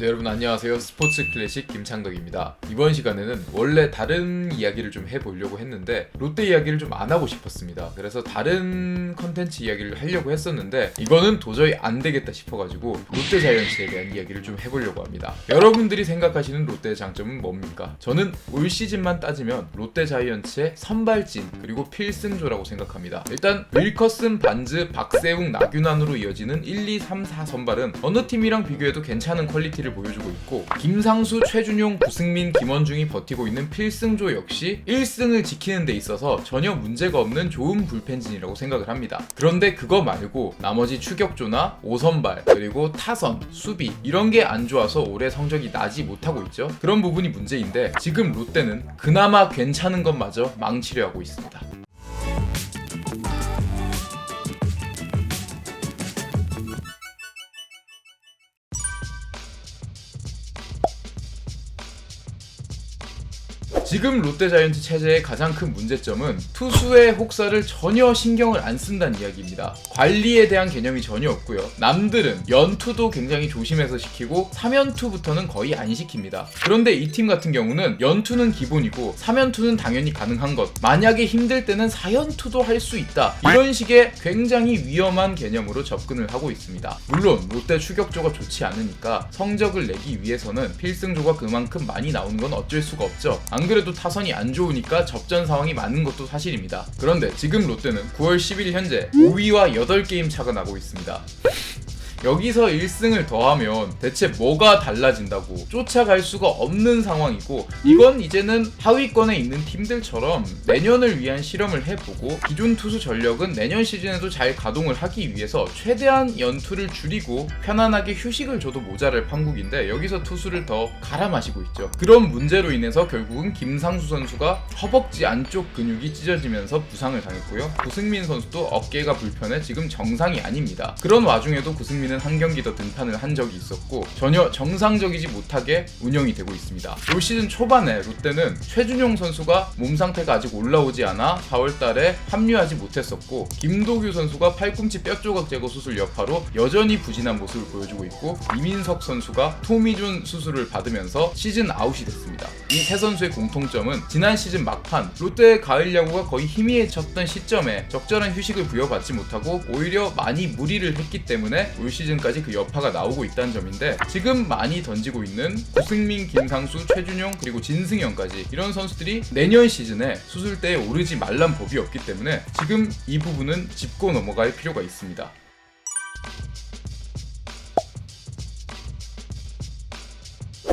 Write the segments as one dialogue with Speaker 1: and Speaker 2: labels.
Speaker 1: 네, 여러분 안녕하세요. 스포츠 클래식 김창덕입니다. 이번 시간에는 원래 다른 이야기를 좀 해보려고 했는데 롯데 이야기를 좀 안 하고 싶었습니다. 그래서 다른 컨텐츠 이야기를 하려고 했었는데 이거는 도저히 안 되겠다 싶어가지고 롯데 자이언츠에 대한 이야기를 좀 해보려고 합니다. 여러분들이 생각하시는 롯데의 장점은 뭡니까? 저는 올 시즌만 따지면 롯데 자이언츠의 선발진 그리고 필승조라고 생각합니다. 일단 윌커슨, 반즈, 박세웅, 나균환으로 이어지는 1, 2, 3, 4 선발은 어느 팀이랑 비교해도 괜찮은 퀄리티를 보여주고 있고 김상수, 최준용, 구승민, 김원중이 버티고 있는 필승조 역시 1승을 지키는 데 있어서 전혀 문제가 없는 좋은 불펜진이라고 생각을 합니다. 그런데 그거 말고 나머지 추격조나 5선발 그리고 타선, 수비 이런 게 안 좋아서 올해 성적이 나지 못하고 있죠. 그런 부분이 문제인데 지금 롯데는 그나마 괜찮은 것마저 망치려 하고 있습니다. 지금 롯데자이언츠 체제의 가장 큰 문제점은 투수의 혹사를 전혀 신경을 안 쓴다는 이야기입니다. 관리에 대한 개념이 전혀 없고요. 남들은 연투도 굉장히 조심해서 시키고 3연투부터는 거의 안 시킵니다. 그런데 이 팀 같은 경우는 연투는 기본이고 3연투는 당연히 가능한 것. 만약에 힘들 때는 4연투도 할 수 있다. 이런 식의 굉장히 위험한 개념으로 접근을 하고 있습니다. 물론 롯데 추격조가 좋지 않으니까 성적을 내기 위해서는 필승조가 그만큼 많이 나오는 건 어쩔 수가 없죠. 안 그래도 타선이 안 좋으니까 접전 상황이 많은 것도 사실입니다. 그런데 지금 롯데는 9월 10일 현재 5위와 8게임 차가 나고 있습니다. 여기서 1승을 더하면 대체 뭐가 달라진다고 쫓아갈 수가 없는 상황이고 이건 이제는 하위권에 있는 팀들처럼 내년을 위한 실험을 해보고 기존 투수 전력은 내년 시즌에도 잘 가동을 하기 위해서 최대한 연투를 줄이고 편안하게 휴식을 줘도 모자랄 판국인데 여기서 투수를 더 갈아 마시고 있죠. 그런 문제로 인해서 결국은 김상수 선수가 허벅지 안쪽 근육이 찢어지면서 부상을 당했고요. 구승민 선수도 어깨가 불편해 지금 정상이 아닙니다. 그런 와중에도 구승민 한 경기 더 등판을 한 적이 있었고 전혀 정상적이지 못하게 운영이 되고 있습니다. 올 시즌 초반에 롯데는 최준용 선수가 몸 상태가 아직 올라오지 않아 4월달에 합류하지 못했었고 김도규 선수가 팔꿈치 뼈 조각 제거 수술 여파로 여전히 부진한 모습을 보여주고 있고 이민석 선수가 토미존 수술을 받으면서 시즌 아웃이 됐습니다. 이 세 선수의 공통점은 지난 시즌 막판 롯데의 가을 야구가 거의 희미해졌던 시점에 적절한 휴식을 부여받지 못하고 오히려 많이 무리를 했기 때문에 올 시즌 까지 그 여파가 나오고 있다는 점인데 지금 많이 던지고 있는 구승민, 김상수, 최준용 그리고 진승현까지 이런 선수들이 내년 시즌에 수술대에 오르지 말란 법이 없기 때문에 지금 이 부분은 짚고 넘어갈 필요가 있습니다.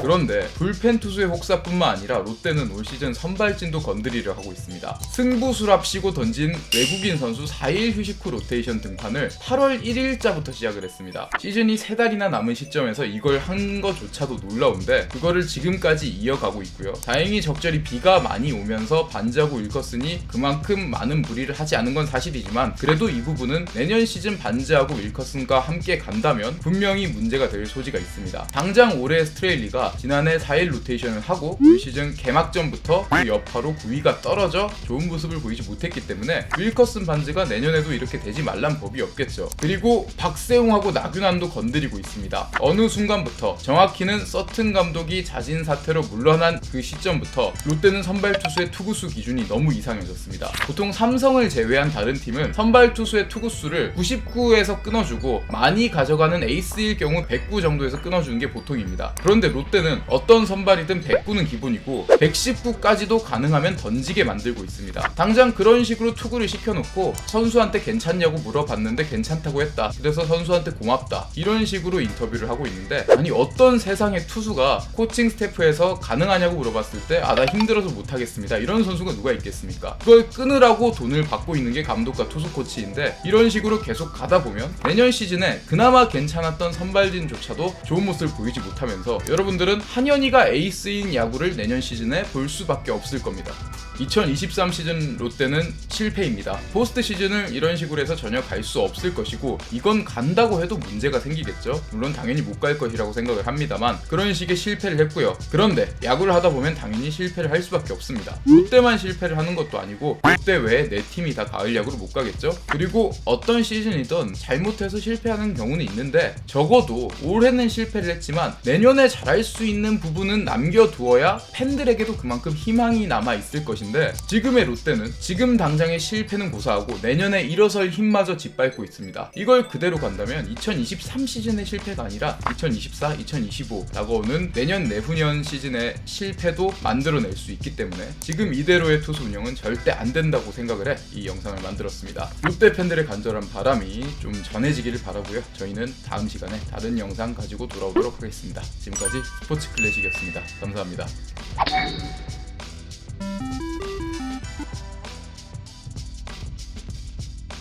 Speaker 1: 그런데 불펜 투수의 혹사뿐만 아니라 롯데는 올 시즌 선발진도 건드리려 하고 있습니다. 승부 수랍시고 던진 외국인 선수 4일 휴식 후 로테이션 등판을 8월 1일자부터 시작을 했습니다. 시즌이 3달이나 남은 시점에서 이걸 한 것조차도 놀라운데 그거를 지금까지 이어가고 있고요. 다행히 적절히 비가 많이 오면서 반지하고 윌커슨이 그만큼 많은 무리를 하지 않은 건 사실이지만 그래도 이 부분은 내년 시즌 반지하고 윌커슨과 함께 간다면 분명히 문제가 될 소지가 있습니다. 당장 올해 스트레일리가 지난해 4일 로테이션을 하고 올 시즌 개막전부터 그 여파로 9위가 떨어져 좋은 모습을 보이지 못했기 때문에 윌커슨 반지가 내년에도 이렇게 되지 말란 법이 없겠죠. 그리고 박세웅하고 나균환도 건드리고 있습니다. 어느 순간부터 정확히는 서튼 감독이 자진 사퇴로 물러난 그 시점부터 롯데는 선발 투수의 투구수 기준이 너무 이상해졌습니다. 보통 삼성을 제외한 다른 팀은 선발 투수의 투구수를 99에서 끊어주고 많이 가져가는 에이스일 경우 109 정도에서 끊어주는 게 보통입니다. 그런데 롯데 는 어떤 선발이든 109는 기본이고 119까지도 가능하면 던지게 만들고 있습니다. 당장 그런 식으로 투구를 시켜놓고 선수한테 괜찮냐고 물어봤는데 괜찮다고 했다. 그래서 선수한테 고맙다. 이런 식으로 인터뷰를 하고 있는데 아니 어떤 세상의 투수가 코칭 스태프에서 가능하냐고 물어봤을 때 아 나 힘들어서 못하겠습니다. 이런 선수가 누가 있겠습니까? 그걸 끊으라고 돈을 받고 있는 게 감독과 투수 코치인데 이런 식으로 계속 가다 보면 내년 시즌에 그나마 괜찮았던 선발진조차도 좋은 모습을 보이지 못하면서 여러분들 은 한현희가 에이스인 야구를 내년 시즌에 볼 수밖에 없을 겁니다. 2023 시즌 롯데는 실패입니다. 포스트 시즌을 이런 식으로 해서 전혀 갈 수 없을 것이고 이건 간다고 해도 문제가 생기겠죠. 물론 당연히 못 갈 것이라고 생각을 합니다만 그런 식의 실패를 했고요. 그런데 야구를 하다 보면 당연히 실패를 할 수밖에 없습니다. 롯데만 실패를 하는 것도 아니고 롯데 외에 네 팀이 다 가을 야구를 못 가겠죠. 그리고 어떤 시즌이든 잘못해서 실패하는 경우는 있는데 적어도 올해는 실패를 했지만 내년에 잘할 수 있는 부분은 남겨두어야 팬들에게도 그만큼 희망이 남아 있을 것 인데 지금의 롯데는 지금 당장의 실패는 고사하고 내년에 일어설 힘마저 짓밟고 있습니다. 이걸 그대로 간다면 2023 시즌의 실패가 아니라 2024, 2025 다가오는 내년 내후년 시즌의 실패도 만들어낼 수 있기 때문에 지금 이대로의 투수 운영은 절대 안 된다고 생각을 해 이 영상을 만들었습니다. 롯데 팬들의 간절한 바람이 좀 전해지기를 바라고요. 저희는 다음 시간에 다른 영상 가지고 돌아오도록 하겠습니다. 지금까지 스포츠 클래식이었습니다. 감사합니다.